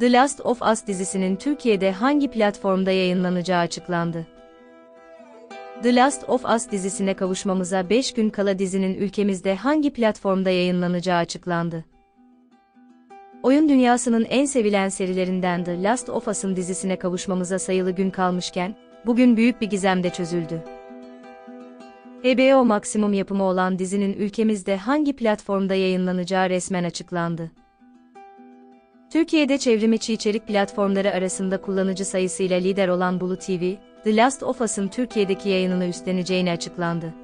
The Last of Us dizisinin Türkiye'de hangi platformda yayınlanacağı açıklandı. The Last of Us dizisine kavuşmamıza 5 gün kala dizinin ülkemizde hangi platformda yayınlanacağı açıklandı. Oyun dünyasının en sevilen serilerinden The Last of Us'ın dizisine kavuşmamıza sayılı gün kalmışken, bugün büyük bir gizem de çözüldü. HBO Maximum yapımı olan dizinin ülkemizde hangi platformda yayınlanacağı resmen açıklandı. Türkiye'de çevrimiçi içerik platformları arasında kullanıcı sayısıyla lider olan Bulu TV, The Last of Us'ın Türkiye'deki yayınını üstleneceğini açıklandı.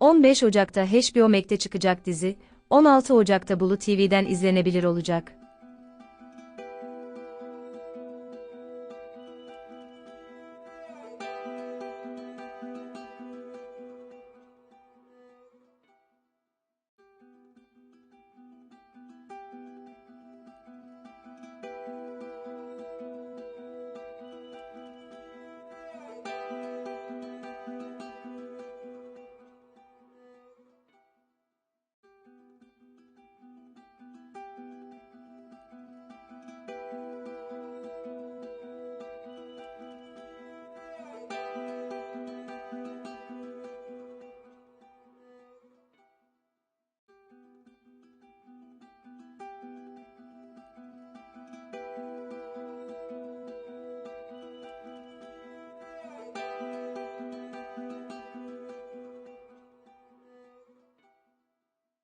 15 Ocak'ta HBO Max'te çıkacak dizi, 16 Ocak'ta Bulu TV'den izlenebilir olacak.